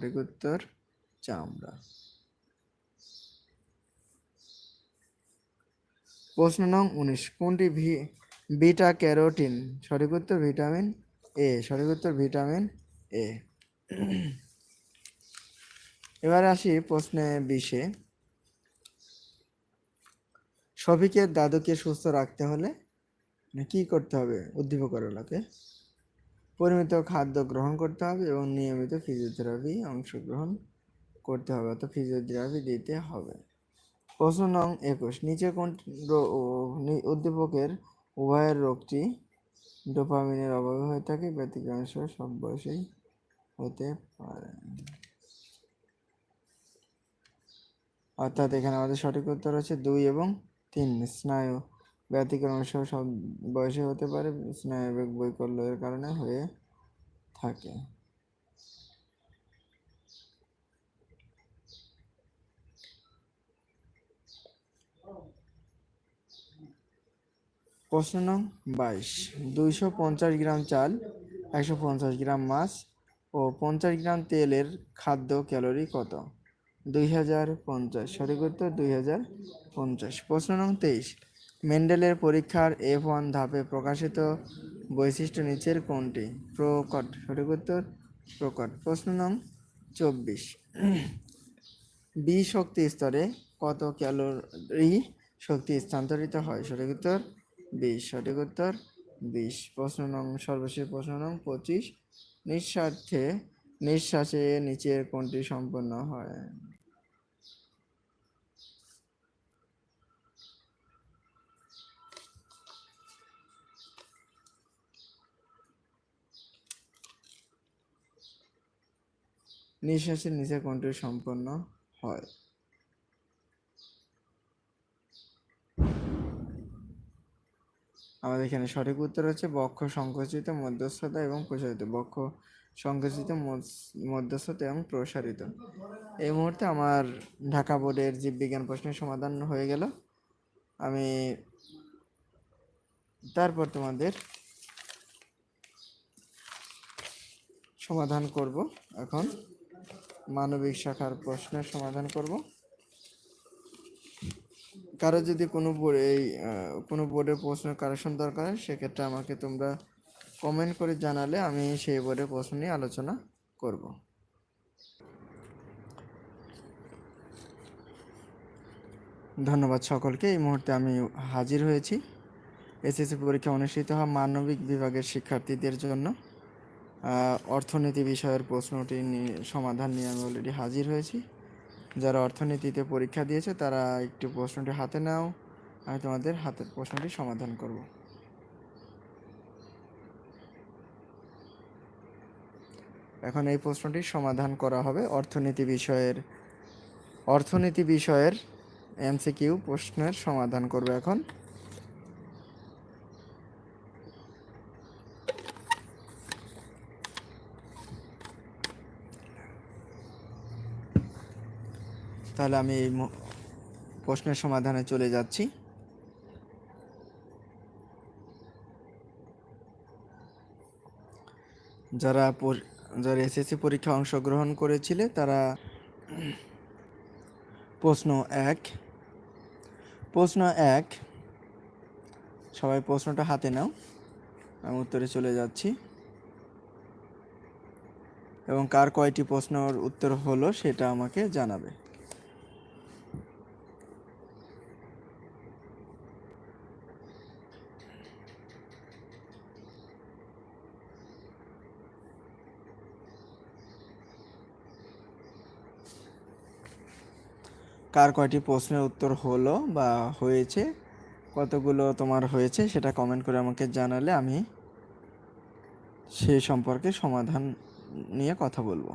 সঠিক চামড়া। প্রশ্ন নং উনিশ, কোনটি বিটা ক্যারোটিন? সঠিক উত্তর ভিটামিন এ, সঠিক উত্তর ভিটামিন এ। এবার আসি প্রশ্নে বিশে। সফিকের দাদুকে সুস্থ রাখতে হলে কি করতে হবে? উদ্দীপকরণকে পরিমিত খাদ্য গ্রহণ করতে হবে এবং নিয়মিত ফিজিওথেরাপি অংশগ্রহণ করতে হবে অর্থাৎ ফিজিওথেরাপি দিতে হবে। প্রশ্ন নং একুশ, নিচে কোন উদ্দীপকের উভয়ের রোগটি ডোপামিনের অভাবে হয়ে থাকে, ব্যতিক্রম সব বয়সেই হতে পারে। অর্থাৎ এখানে আমাদের সঠিক উত্তর হচ্ছে দুই এবং তিন, স্নায়ু ব্যতিক্রম সব বয়সে হতে পারে স্নায়ুবেগ বৈকল্যের কারণে হয়ে থাকে। প্রশ্ন নং বাইশ। দুইশো পঞ্চাশ গ্রাম চাল, একশো পঞ্চাশ গ্রাম মাছ ও পঞ্চাশ গ্রাম তেলের খাদ্য ক্যালোরি কত? দুই হাজার পঞ্চাশ। সঠিক উত্তর দুই হাজার পঞ্চাশ। প্রশ্ন নং তেইশ। মেন্ডেলের পরীক্ষার এফ ওয়ান ধাপে প্রকাশিত বৈশিষ্ট্য নিচের কোনটি? প্রকট সঠিক উত্তর? প্রকট প্রশ্ন নং চব্বিশ। বি শক্তি স্তরে কত ক্যালোরি শক্তি স্থানান্তরিত হয়? সঠিক উত্তর? বিশ। সঠিক উত্তর? বিশ। প্রশ্ন নং, সর্বশেষ প্রশ্ন নং, পঁচিশ। নিঃস্বার্থে, নিঃশ্বাসে নিচের কোনটি সম্পন্ন হয়? নিঃশ্বাসের নিচে কোনটি সম্পন্ন হয়। আমাদের এখানে সঠিক উত্তর হচ্ছে বক্ষ সংকুচিত, মধ্যস্থতা এবং প্রসারিত। বক্ষ সংকুচিত মধ্য- মধ্যস্থতা এবং প্রসারিত। এই মুহূর্তে আমার ঢাকা বোর্ডের জীববিজ্ঞান প্রশ্নের সমাধান হয়ে গেল। আমি তারপর তোমাদের সমাধান করব এখন। মানবিক শাখার প্রশ্নের সমাধান করব। কারও যদি কোনো বোর্ডে এই কোনো বোর্ডের প্রশ্ন, কারেকশন দরকার হয়, সেক্ষেত্রে আমাকে তোমরা কমেন্ট করে জানালে আমি সেই বোর্ডের প্রশ্ন নিয়ে আলোচনা করব। ধন্যবাদ সকলকে। এই মুহূর্তে আমি হাজির হয়েছি। এসএসসি পরীক্ষা অনুষ্ঠিত হওয়া মানবিক বিভাগের শিক্ষার্থীদের জন্য। অর্থনীতি বিষয়ের প্রশ্নটি সমাধান নিয়ে আমি অলরেডি হাজির হয়েছি। যারা অর্থনীতিতে পরীক্ষা দিয়েছে, তারা একটু প্রশ্নটি হাতে নাও। আমি তোমাদের হাতের প্রশ্নটি সমাধান করব। এখন এই প্রশ্নটি সমাধান করা হবে অর্থনীতি বিষয়ের। অর্থনীতি বিষয়ের এমসিকিউ প্রশ্নের সমাধান করবে এখন। তাহলে আমি এই প্রশ্নের সমাধানে চলে যাচ্ছি। যারা যারা এসএসসি পরীক্ষা অংশগ্রহণ করেছিলে, তারা প্রশ্ন এক। প্রশ্ন এক। সবাই প্রশ্নটা হাতে নাও, আমি উত্তরে চলে যাচ্ছি। এবং কার কয়টি প্রশ্নের উত্তর হলো সেটা আমাকে জানাবে। কার কয়টি প্রশ্নের উত্তর হলো বা হয়েছে, কতগুলো তোমার হয়েছে সেটা কমেন্ট করে আমাকে জানালে আমি সেই সম্পর্কে সমাধান নিয়ে কথা বলব।